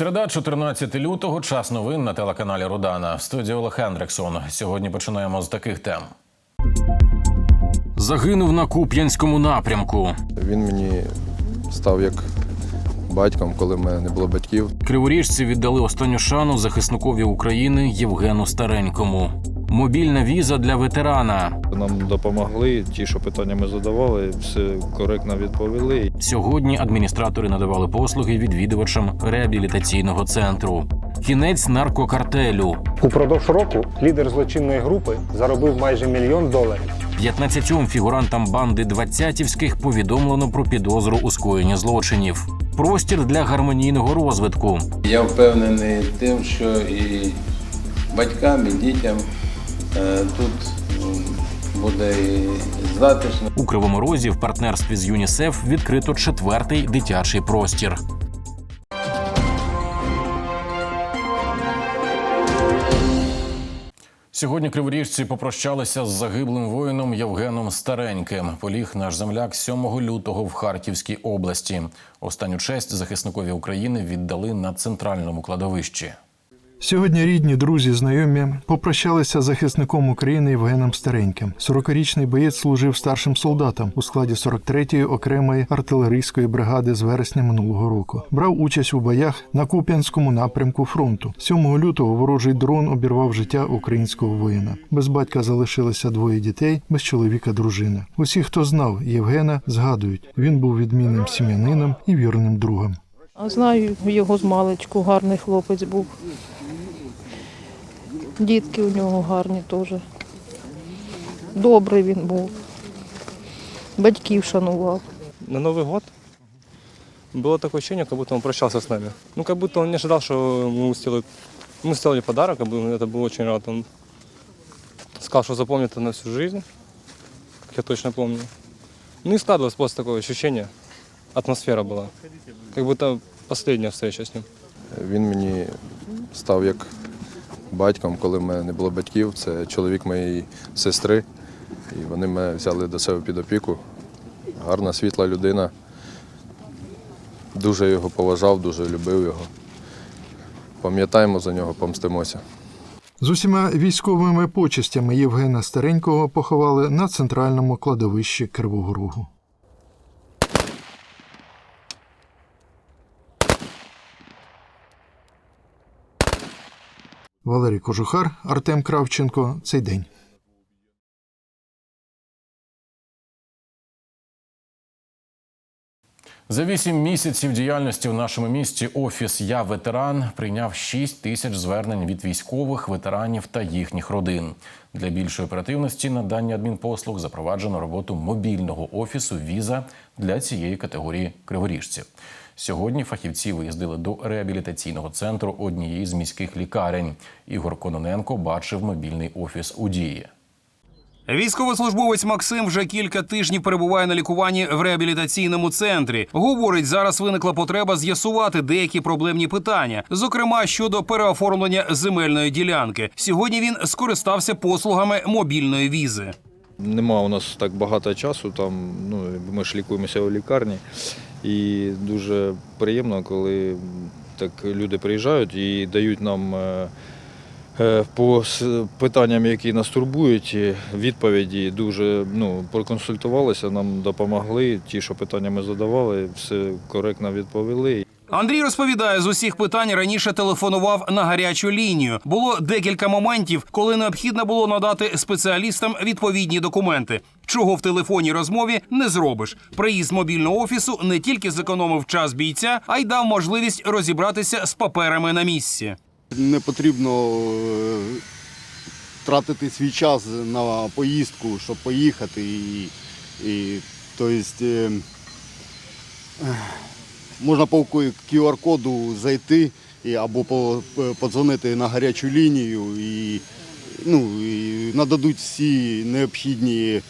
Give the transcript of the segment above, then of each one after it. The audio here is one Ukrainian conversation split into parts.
Середа, 14 лютого, час новин на телеканалі Рудана. В студії Олег Хендриксон. Сьогодні починаємо з таких тем. Загинув на Куп'янському напрямку. Він мені став як батьком, коли в мене не було батьків. Криворіжці віддали останню шану захисникові України Євгену Старенькому. Мобільна віза для ветерана. Нам допомогли, ті, що питання ми задавали, все коректно відповіли. Сьогодні адміністратори надавали послуги відвідувачам реабілітаційного центру. Кінець наркокартелю. Упродовж року лідер злочинної групи заробив майже мільйон доларів. 15 фігурантам банди двадцятівських повідомлено про підозру у скоєнні злочинів. Простір для гармонійного розвитку. Я впевнений тим, що і батькам, і дітям тут буде і затишно. У Кривому Розі в партнерстві з ЮНІСЕФ відкрито четвертий дитячий простір. Сьогодні криворіжці попрощалися з загиблим воїном Євгеном Стареньким. Поліг наш земляк 7 лютого в Харківській області. Останню честь захисникові України віддали на центральному кладовищі. Сьогодні рідні, друзі, знайомі попрощалися з захисником України Євгеном Стареньким. 40-річний боєць служив старшим солдатом у складі 43-ї окремої артилерійської бригади з вересня минулого року. Брав участь у боях на Куп'янському напрямку фронту. 7 лютого ворожий дрон обірвав життя українського воїна. Без батька залишилося двоє дітей, без чоловіка дружина. Усі, хто знав Євгена, згадують, він був відмінним сім'янином і вірним другом. Знаю його з маличку, гарний хлопець був. Дітки у нього гарні теж. Добрий він був. Батьків шанував. на Новый год было такое ощущение, как будто он прощался с нами. Ну, как будто он не ожидал, что ему сделают... Мы сделали подарок, как бы это был очень рад. Он сказал, что запомнит это на всю жизнь, как я точно помню. Ну и складывалось просто такое ощущение, атмосфера была, как будто последняя встреча с ним. Він мені став як батьком, коли в мене не було батьків. Це чоловік моєї сестри. І вони мене взяли до себе під опіку. Гарна, світла людина. Дуже його поважав, дуже любив його. Пам'ятаємо за нього, помстимося. З усіма військовими почестями Євгена Старенького поховали на центральному кладовищі Кривого Рогу. Валерій Кожухар, Артем Кравченко. Цей день. За вісім місяців діяльності в нашому місті офіс Я ветеран прийняв 6 тисяч звернень від військових, ветеранів та їхніх родин. Для більшої оперативності надання адмінпослуг запроваджено роботу мобільного офісу Віза для цієї категорії криворіжців. Сьогодні фахівці виїздили до реабілітаційного центру однієї з міських лікарень. Ігор Кононенко бачив мобільний офіс у дії. Військовослужбовець Максим вже кілька тижнів перебуває на лікуванні в реабілітаційному центрі. Говорить, зараз виникла потреба з'ясувати деякі проблемні питання, зокрема щодо переоформлення земельної ділянки. Сьогодні він скористався послугами мобільної візи. Нема у нас так багато часу, там, ну, ми ж лікуємося у лікарні. І дуже приємно, коли так люди приїжджають і дають нам е, е, по питанням, які нас турбують, е, відповіді дуже ну, проконсультувалися, нам допомогли. Ті, що питання ми задавали, все коректно відповіли. Андрій розповідає, з усіх питань раніше телефонував на гарячу лінію. Було декілька моментів, коли необхідно було надати спеціалістам відповідні документи. Чого в телефонній розмові не зробиш. Приїзд мобільного офісу не тільки зекономив час бійця, а й дав можливість розібратися з паперами на місці. Не потрібно е, тратити свій час на поїздку, щоб поїхати. І, і, тобто, можна по QR-коду зайти або по, по- подзвонити на гарячу лінію і, ну, і нададуть всі необхідні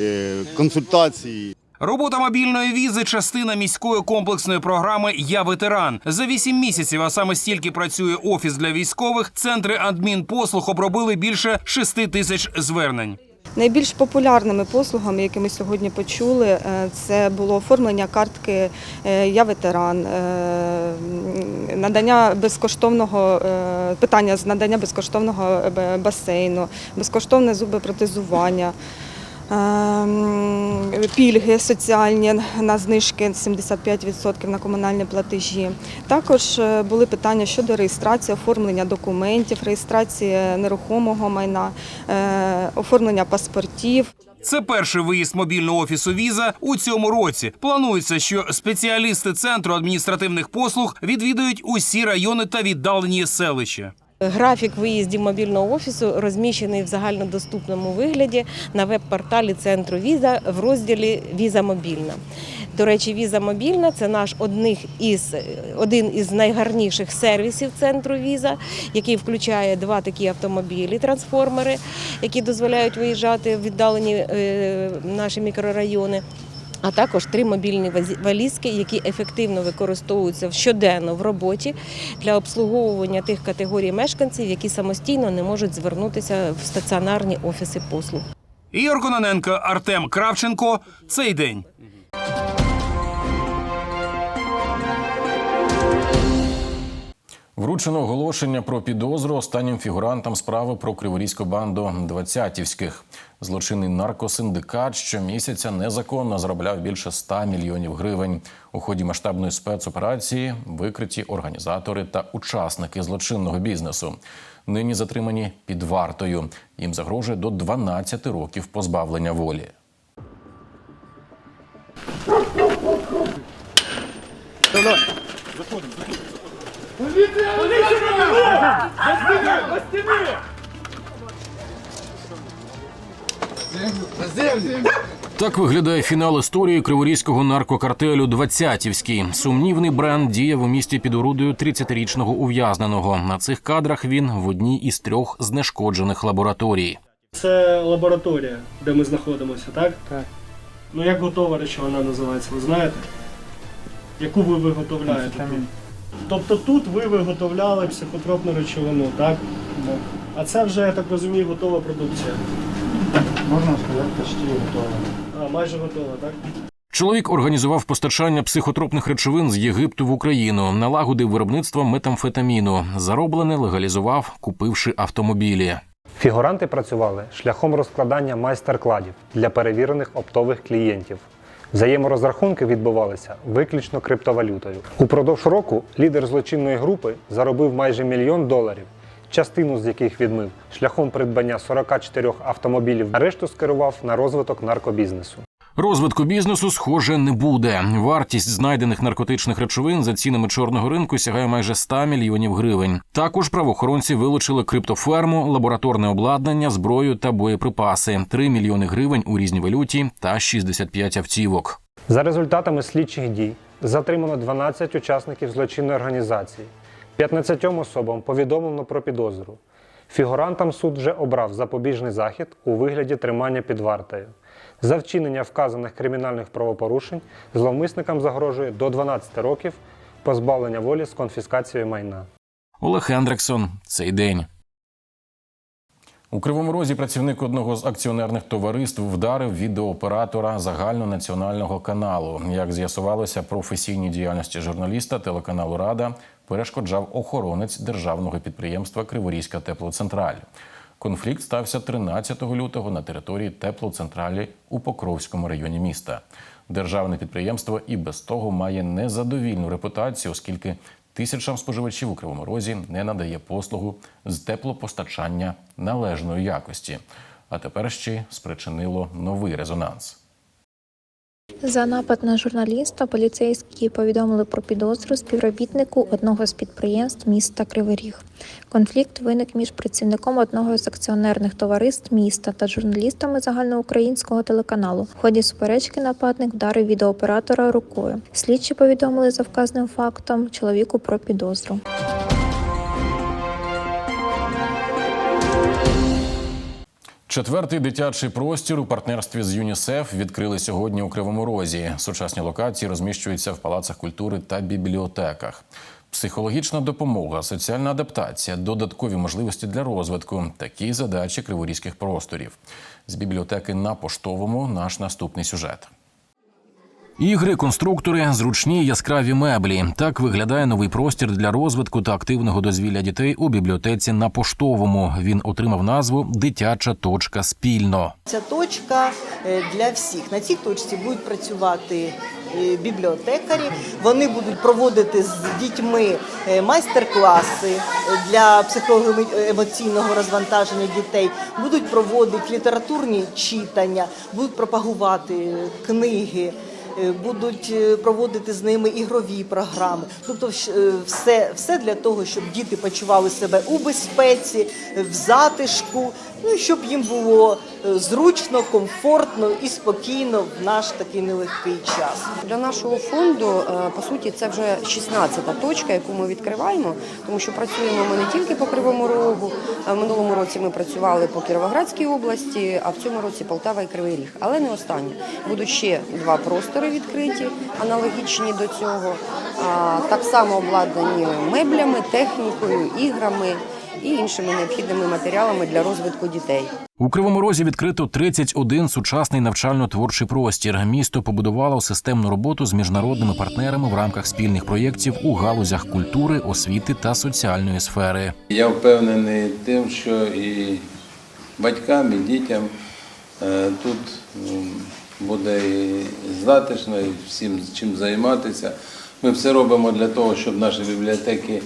е, консультації. Робота мобільної візи частина міської комплексної програми Я ветеран. За вісім місяців, а саме стільки працює офіс для військових. Центри адмінпослуг обробили більше шести тисяч звернень. Найбільш популярними послугами, які ми сьогодні почули, е, це було оформлення картки е, Я ветеран, е, надання безкоштовного питання з надання безкоштовного басейну, безкоштовне зубопротезування. Е, м, Пільги соціальні на знижки 75% на комунальні платежі. Також е, були питання щодо реєстрації, оформлення документів, реєстрації нерухомого майна, е, оформлення паспортів. Це перший виїзд мобільного офісу Віза у цьому році. Планується, що спеціалісти центру адміністративних послуг відвідують усі райони та віддалені селища. Графік виїздів мобільного офісу розміщений в загальнодоступному вигляді на веб-порталі центру Віза в розділі Віза мобільна. До речі, віза мобільна це наш одних із один із найгарніших сервісів центру Віза, який включає два такі автомобілі, трансформери, які дозволяють виїжджати в віддалені е, наші мікрорайони. А також три мобільні валізки, які ефективно використовуються щоденно в роботі для обслуговування тих категорій мешканців, які самостійно не можуть звернутися в стаціонарні офіси послуг. Ігор Кононенко, Артем Кравченко. Цей день. Вручено оголошення про підозру останнім фігурантам справи про криворізьку банду двадцятівських. Злочинний наркосиндикат щомісяця незаконно заробляв більше 100 мільйонів гривень. У ході масштабної спецоперації викриті організатори та учасники злочинного бізнесу. Нині затримані під вартою. Їм загрожує до 12 років позбавлення волі. Так виглядає фінал історії криворізького наркокартелю «Двадцятівський». Сумнівний бренд діяв у місті під орудою 30-річного ув'язненого. На цих кадрах він в одній із трьох знешкоджених лабораторій. Це лабораторія, де ми знаходимося, так? Так. Ну як готова речовина називається, ви знаєте? Яку ви виготовляєте? тут? Тобто тут ви виготовляли психотропну речовину, так? А це вже, я так розумію, готова продукція. Можна сказати, почти готово. А, майже готова, так? Чоловік організував постачання психотропних речовин з Єгипту в Україну, налагодив виробництво метамфетаміну. Зароблене легалізував, купивши автомобілі. Фігуранти працювали шляхом розкладання майстер-кладів для перевірених оптових клієнтів. Взаєморозрахунки відбувалися виключно криптовалютою. Упродовж року лідер злочинної групи заробив майже мільйон доларів, частину з яких відмив шляхом придбання 44 автомобілів, а решту скерував на розвиток наркобізнесу. Розвитку бізнесу, схоже, не буде. Вартість знайдених наркотичних речовин за цінами чорного ринку сягає майже 100 мільйонів гривень. Також правоохоронці вилучили криптоферму, лабораторне обладнання, зброю та боєприпаси, 3 мільйони гривень у різній валюті та 65 автівок. За результатами слідчих дій затримано 12 учасників злочинної організації. 15 особам повідомлено про підозру. Фігурантам суд вже обрав запобіжний захід у вигляді тримання під вартою. За вчинення вказаних кримінальних правопорушень зловмисникам загрожує до 12 років позбавлення волі з конфіскацією майна. Олег Хендриксон. Цей день. У Кривому Розі працівник одного з акціонерних товариств вдарив відеооператора загальнонаціонального каналу. Як з'ясувалося, професійній діяльності журналіста телеканалу Рада перешкоджав охоронець державного підприємства Криворізька теплоцентраль. Конфлікт стався 13 лютого на території теплоцентралі у Покровському районі міста. Державне підприємство і без того має незадовільну репутацію, оскільки тисячам споживачів у Кривому Розі не надає послугу з теплопостачання належної якості. А тепер ще спричинило новий резонанс. За напад на журналіста поліцейські повідомили про підозру співробітнику одного з підприємств міста Кривий Ріг. Конфлікт виник між працівником одного з акціонерних товариств міста та журналістами загальноукраїнського телеканалу. В ході суперечки нападник вдарив відеооператора рукою. Слідчі повідомили за вказаним фактом чоловіку про підозру. Четвертий дитячий простір у партнерстві з ЮНІСЕФ відкрили сьогодні у Кривому Розі. Сучасні локації розміщуються в палацах культури та бібліотеках. Психологічна допомога, соціальна адаптація, додаткові можливості для розвитку такі задачі криворізьких просторів. З бібліотеки на поштовому наш наступний сюжет. Ігри, конструктори, зручні яскраві меблі. Так виглядає новий простір для розвитку та активного дозвілля дітей у бібліотеці на поштовому. Він отримав назву Дитяча точка спільно. Ця точка е, для всіх. На цій точці будуть працювати е, бібліотекарі. Вони будуть проводити з дітьми е, майстер-класи для психоемоційного розвантаження дітей, будуть проводити літературні читання, будуть пропагувати книги. Е, Будуть е, проводити з ними ігрові програми, тобто е, все, все для того, щоб діти почували себе у безпеці, в затишку, ну і щоб їм було е, зручно, комфортно і спокійно в наш такий нелегкий час. Для нашого фонду, е, по суті, це вже 16-та точка, яку ми відкриваємо, тому що працюємо ми не тільки по Кривому Рогу. В минулому році ми працювали по Кіровоградській області, а в цьому році Полтава і Кривий Ріг. Але не останнє. Будуть ще два простори відкриті, аналогічні до цього. Так само обладнані меблями, технікою, іграми і іншими необхідними матеріалами для розвитку дітей. У Кривому Розі відкрито 31 сучасний навчально-творчий простір. Місто побудувало системну роботу з міжнародними партнерами в рамках спільних проєктів у галузях культури, освіти та соціальної сфери. Я впевнений тим, що і батькам, і дітям е, тут буде і затишно, і всім чим займатися. Ми все робимо для того, щоб наші бібліотеки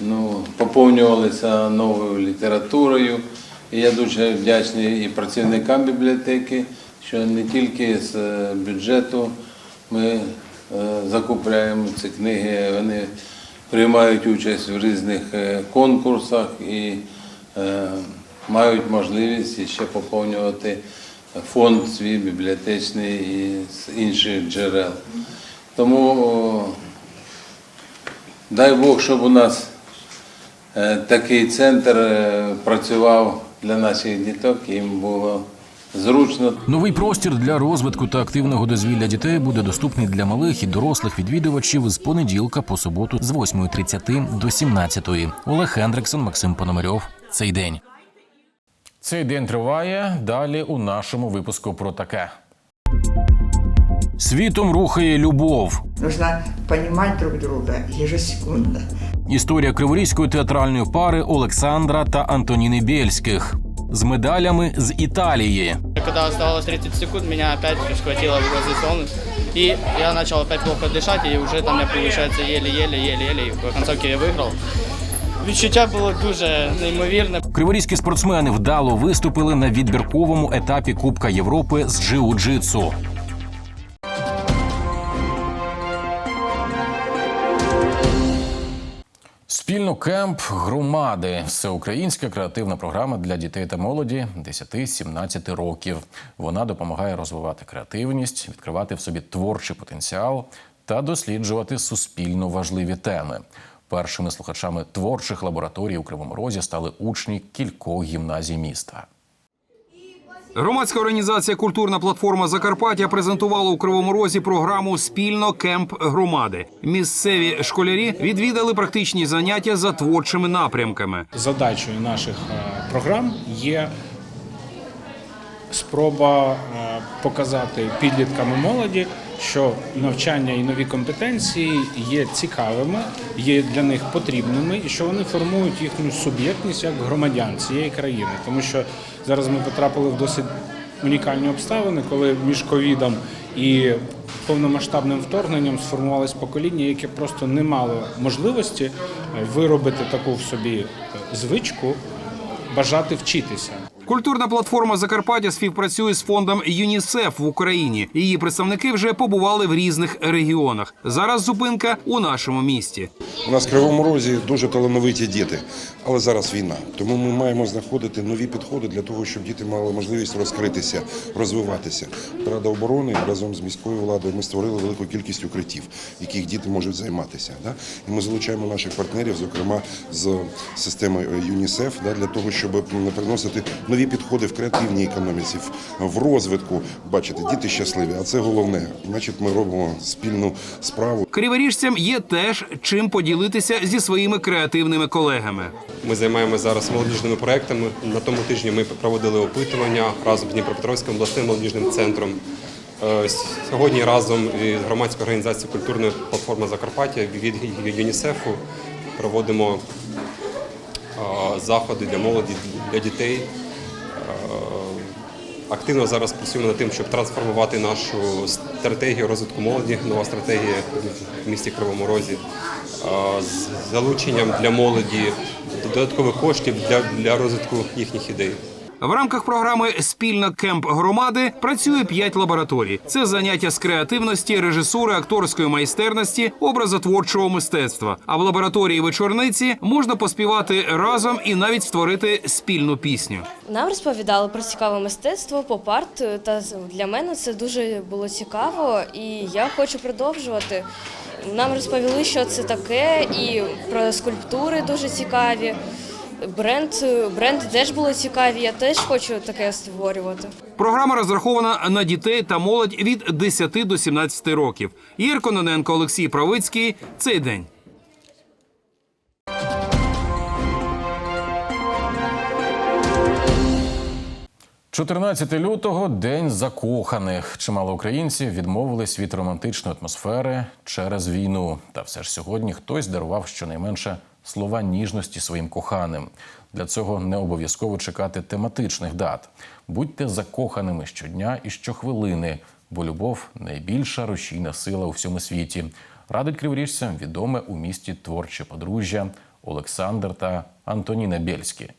ну, поповнювалися новою літературою. І я дуже вдячний і працівникам бібліотеки, що не тільки з е, бюджету ми е, закупляємо ці книги, вони приймають участь в різних е, конкурсах і мають можливість ще поповнювати фонд свій бібліотечний і з інших джерел. Тому дай Бог, щоб у нас такий центр е, працював для наших діток, їм було зручно. Новий простір для розвитку та активного дозвілля дітей буде доступний для малих і дорослих відвідувачів з понеділка по суботу з 8.30 до 17.00. Олег Хендриксон, Максим Пономарьов. Цей день. Цей день триває. Далі у нашому випуску про таке. Світом рухає любов. Нужно понимать друг друга ежесекундно. Історія криворізької театральної пари Олександра та Антоніни Бєльських з медалями з Італії. Когда оставалось 30 секунд, меня опять схватило в глазы солнце. И я начал опять плохо дышать, и уже там я, получается, еле-еле, еле-еле, и в концовке я виграв. Відчуття було дуже неймовірне. Криворізькі спортсмени вдало виступили на відбірковому етапі Кубка Європи з джиу-джитсу. Спільно кемп громади всеукраїнська креативна програма для дітей та молоді 10-17 років. Вона допомагає розвивати креативність, відкривати в собі творчий потенціал та досліджувати суспільно важливі теми. Першими слухачами творчих лабораторій у Кривому Розі стали учні кількох гімназій міста. Громадська організація Культурна платформа Закарпаття презентувала у Кривому Розі програму Спільно кемп громади. Місцеві школярі відвідали практичні заняття за творчими напрямками. Задачею наших е, програм є спроба е, показати підліткам і молоді, що навчання і нові компетенції є цікавими, є для них потрібними, і що вони формують їхню суб'єктність як громадян цієї країни. Тому що зараз ми потрапили в досить унікальні обставини, коли між ковідом і повномасштабним вторгненням сформувалось покоління, яке просто не мало можливості виробити таку в собі звичку бажати вчитися. Культурна платформа Закарпаття співпрацює з фондом ЮНІСЕФ в Україні. Її представники вже побували в різних регіонах. Зараз зупинка у нашому місті. У нас в Кривому Розі дуже талановиті діти, але зараз війна. Тому ми маємо знаходити нові підходи для того, щоб діти мали можливість розкритися, розвиватися. Рада оборони разом з міською владою ми створили велику кількість укриттів, яких діти можуть займатися. І ми залучаємо наших партнерів, зокрема з системи ЮНІСЕФ, для того, щоб приносити нові нові підходи в креативній економіці, в- розвитку. Бачите, діти щасливі, а це головне. Значить, ми робимо спільну справу. Криворіжцям є теж чим поділитися зі своїми креативними колегами. Ми займаємося зараз молодіжними проектами. На тому тижні ми проводили опитування разом з Дніпропетровським обласним молодіжним центром. Е, Сьогодні разом із громадською організацією культурної платформи Закарпаття від від ЮНІСЕФу проводимо е, заходи для молоді, для дітей. Е, Активно зараз працюємо над тим, щоб трансформувати нашу стратегію розвитку молоді, нова стратегія в місті Кривому Розі е, з залученням для молоді додаткових коштів для, для розвитку їхніх ідей. В рамках програми Спільна кемп громади працює п'ять лабораторій. Це заняття з креативності, режисури, акторської майстерності, образотворчого мистецтва. А в лабораторії вечорниці можна поспівати разом і навіть створити спільну пісню. Нам розповідали про цікаве мистецтво, поп-арт, та для мене це дуже було цікаво, і я хочу продовжувати. Нам розповіли, що це таке, і про скульптури дуже цікаві. Бренд, бренди теж були цікаві. Я теж хочу таке створювати. Програма розрахована на дітей та молодь від 10 до 17 років. Ігор Кононенко, Олексій Правицький. Цей день. – 14 лютого день закоханих. Чимало українців відмовились від романтичної атмосфери через війну. Та все ж сьогодні хтось дарував щонайменше слова ніжності своїм коханим. Для цього не обов'язково чекати тематичних дат. Будьте закоханими щодня і щохвилини, бо любов найбільша рушійна сила у всьому світі. Радить криворіжцям відоме у місті творче подружжя Олександр та Антоніна Бєльські.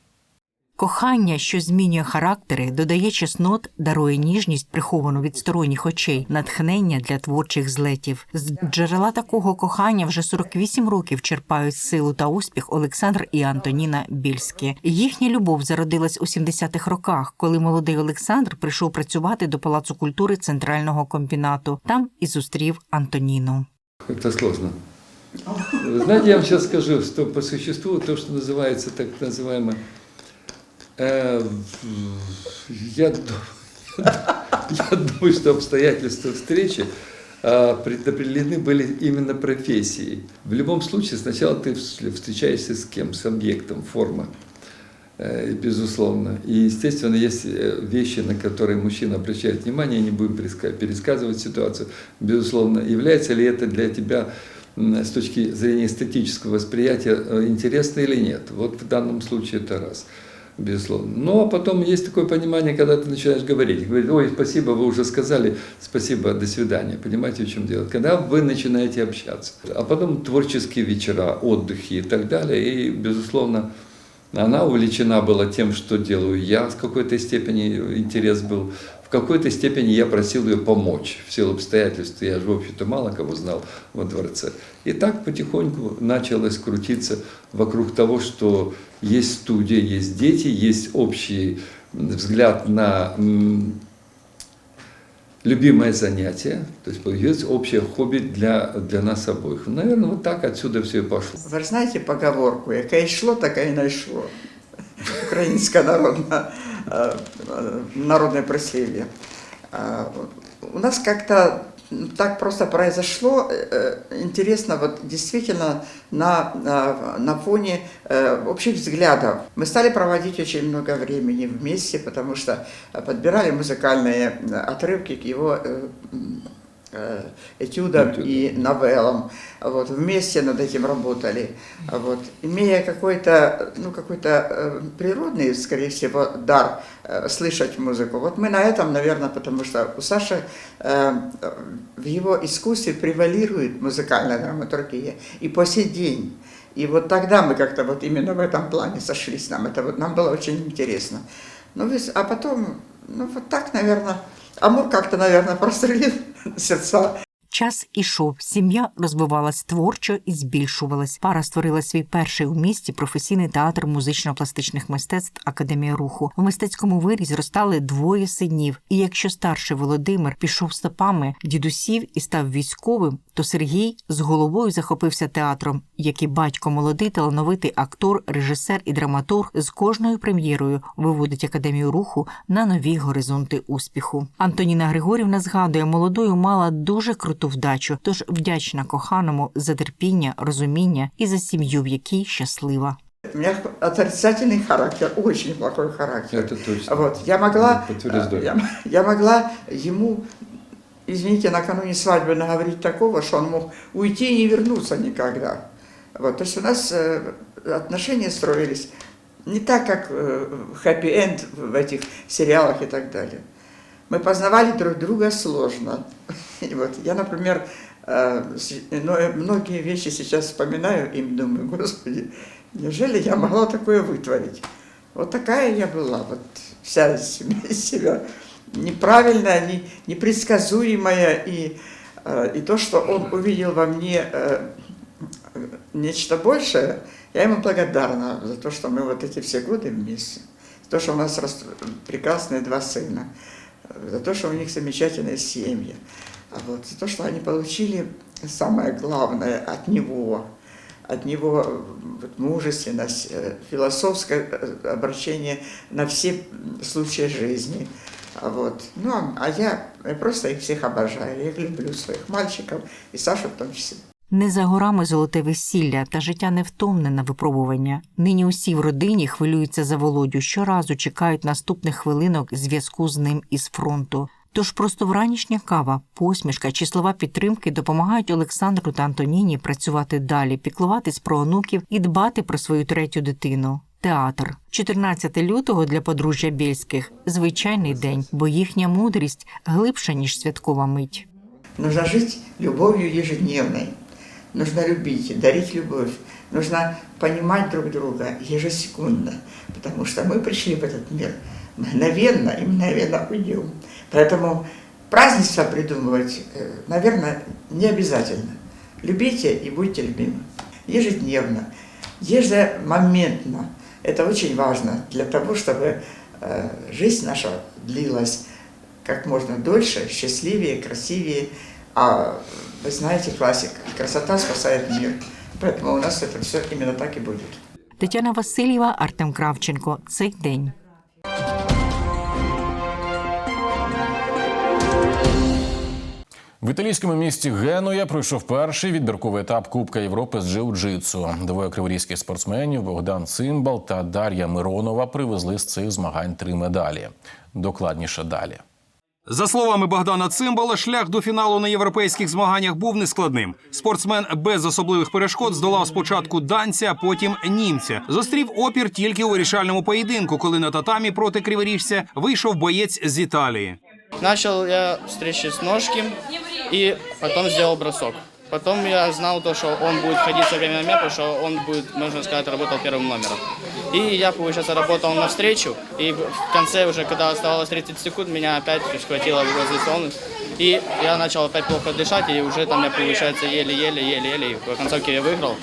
Кохання, що змінює характери, додає чеснот, дарує ніжність, приховану від сторонніх очей, натхнення для творчих злетів. З джерела такого кохання вже 48 років черпають силу та успіх Олександр і Антоніна Більські. Їхня любов зародилась у 70-х роках, коли молодий Олександр прийшов працювати до Палацу культури центрального комбінату. Там і зустрів Антоніну. Это сложно. Знаете, я вам сейчас скажу, что по существу то, что называется так называемое... Э, я, ду- я думаю, что обстоятельства встречи а, предопределены были именно профессией. В любом случае, сначала ты вс- встречаешься с кем? С объектом, форма. Э, Безусловно. И, естественно, есть э, вещи, на которые мужчина обращает внимание, не будем переска- пересказывать ситуацию. Безусловно, является ли это для тебя с точки зрения эстетического восприятия э, интересно или нет? Вот в данном случае это раз. Безусловно. Ну, а потом есть такое понимание, когда ты начинаешь говорить. Говорить, ой, спасибо, вы уже сказали, спасибо, до свидания. Понимаете, в чем дело? Когда вы начинаете общаться. А потом творческие вечера, отдыхи и так далее. И, безусловно, она увлечена была тем, что делаю я, в какой-то степени интерес был. В какой-то степени я просил ее помочь в силу обстоятельств. Я же, в общем-то, мало кого знал во дворце. И так потихоньку началось крутиться вокруг того, что есть студия, есть дети, есть общий взгляд на м, любимое занятие, то есть появилось общее хобби для, для нас обоих. Наверное, вот так отсюда все и пошло. Ви ж знаєте поговорку, яке йшло, таке і знайшло. Українське народне, е, е, народне прислів'я. Е, У нас как-то так просто произошло, э, интересно, вот действительно на, на, на фоне э, общих взглядов. Мы стали проводить очень много времени вместе, потому что подбирали музыкальные отрывки к его э, м, э, этюдам и новеллам. Вот, вместе над этим работали. Вот, имея какой-то ну, какой-то э, природный, скорее всего, дар э, слышать музыку. Вот мы на этом, наверное, потому что у Саши э, в его искусстве превалирует музыкальная драматургия. И по сей день. И вот тогда мы как-то вот именно в этом плане сошлись нам. Это вот нам было очень интересно. Ну, а потом, ну вот так, наверное, Амур как-то, наверное, прострелил сердца. Час ішов, сім'я розвивалась творчо і збільшувалась. Пара створила свій перший у місті професійний театр музично-пластичних мистецтв Академія руху. У мистецькому вирі зростали двоє синів. І якщо старший Володимир пішов стопами дідусів і став військовим, то Сергій з головою захопився театром, як і батько молодий талановитий актор, режисер і драматург з кожною прем'єрою виводить академію руху на нові горизонти успіху. Антоніна Григорівна згадує, молодою мала дуже круту вдачу, тож вдячна коханому за терпіння, розуміння і за сім'ю, в якій щаслива. У меня отрицательный характер, очень плохой характер. Это точно. Вот, я могла, Подтверждаю. э, я, я могла ему, извините, накануне свадьбы наговорить такого, что он мог уйти и не вернуться никогда. Вот, то есть у нас э, отношения строились не так, как э, хэппи-энд в этих сериалах и так далее. Мы познавали друг друга сложно. Вот я, например, э, но- многие вещи сейчас вспоминаю и думаю, господи, неужели я могла такое вытворить? Вот такая я была, вот вся из себя неправильная, не, непредсказуемая, и, э, и то, что он увидел во мне э, нечто большее, я ему благодарна за то, что мы вот эти все годы вместе, за то, что у нас прекрасные два сына, за то, что у них замечательные семьи, а вот, за то, что они получили самое главное от него, от него вот, мужественность, э, философское обращение на все случаи жизни. Вот. Ну, а- я, просто их всех обожаю. Я их люблю, своих мальчиков, и Сашу в том числе. Не за горами золоте весілля та життя невтомне на випробування. Нині усі в родині хвилюються за Володю. Щоразу чекають наступних хвилинок зв'язку з ним із фронту. Тож просто вранішня кава, посмішка чи слова підтримки допомагають Олександру та Антоніні працювати далі, піклуватись про онуків і дбати про свою третю дитину. Театр 14 лютого для подружжя Бєльських звичайний день, бо їхня мудрість глибша ніж святкова мить. Нужно жить любовью ежедневной. Нужно любить, дарить любовь. Нужно понимать друг друга ежесекундно, потому что мы пришли в этот мир мгновенно и мгновенно уйдем. Поэтому празднество придумывать, э, наверное, не обязательно. Любите и будьте любимы. Ежедневно, ежемоментно. Это очень важно для того, чтобы э, жизнь наша длилась как можно дольше, счастливее, красивее. А вы знаете классика, красота спасает мир. Поэтому у нас это все именно так и будет. Тетяна Васильєва, Артем Кравченко. Цей день. В італійському місті Генуя пройшов перший відбірковий етап Кубка Європи з джиу-джитсу. Двоє криворізьких спортсменів Богдан Цимбал та Дар'я Миронова привезли з цих змагань три медалі. Докладніше далі. За словами Богдана Цимбала, шлях до фіналу на європейських змаганнях був нескладним. Спортсмен без особливих перешкод здолав спочатку данця, а потім німця. Зустрів опір тільки у вирішальному поєдинку, коли на татамі проти криворіжця вийшов боєць з Італії. Начал я встречи с ножки и потом сделал бросок. Потом я знал то, что он будет ходить все время на меня, потому что он будет, можно сказать, работал первым номером. И я, получается, работал навстречу, и в конце уже, когда оставалось 30 секунд, меня опять схватило возле солнца. И я начал опять плохо дышать, и уже там я, получается, еле-еле, еле-еле, и в концовці я виграв.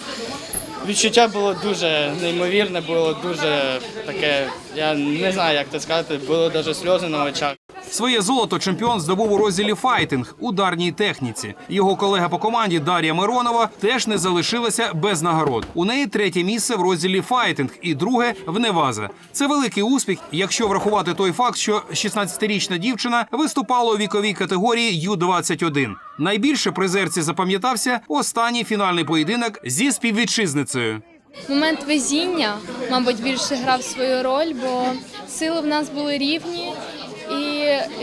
Відчуття було дуже неймовірне, було дуже таке, я не знаю, як це сказати, було навіть сльози на очах. Своє золото чемпіон здобув у розділі файтинг ударній техніці. Його колега по команді Дар'я Миронова теж не залишилася без нагород. У неї третє місце в розділі файтинг і друге в Неваза. Це великий успіх, якщо врахувати той факт, що 16-річна дівчина виступала у віковій категорії Ю-21. Найбільше призерці запам'ятався останній фінальний поєдинок зі співвітчизницею. Момент везіння, мабуть, більше грав свою роль, бо сили в нас були рівні,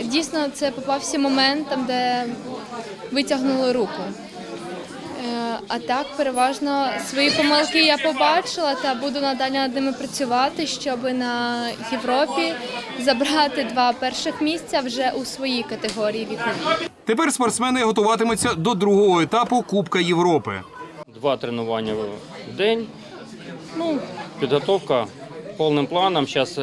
і дійсно це попався момент, там, де витягнули руку. Е, А так, переважно свої помилки я побачила та буду надалі над ними працювати, щоб на Європі забрати два перших місця вже у своїй категорії віковій. Тепер спортсмени готуватимуться до другого етапу Кубка Європи. Два тренування в день. Ну, підготовка повним планом. Зараз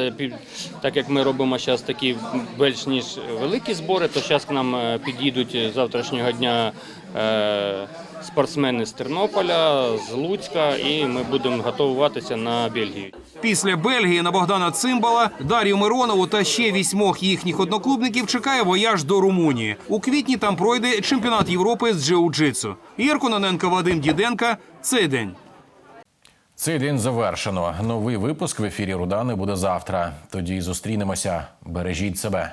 Так як ми робимо зараз такі більш ніж великі збори, то зараз к нам е, під'їдуть з завтрашнього дня е, спортсмени з Тернополя, з Луцька, і ми будемо готуватися на Бельгію. Після Бельгії на Богдана Цимбала, Дар'ю Миронову та ще вісьмох їхніх одноклубників чекає вояж до Румунії. У квітні там пройде чемпіонат Європи з джиу-джитсу. Ігор Кононенко, Вадим Діденка. Цей день. Цей день завершено. Новий випуск в ефірі Рудани буде завтра. Тоді зустрінемося. Бережіть себе.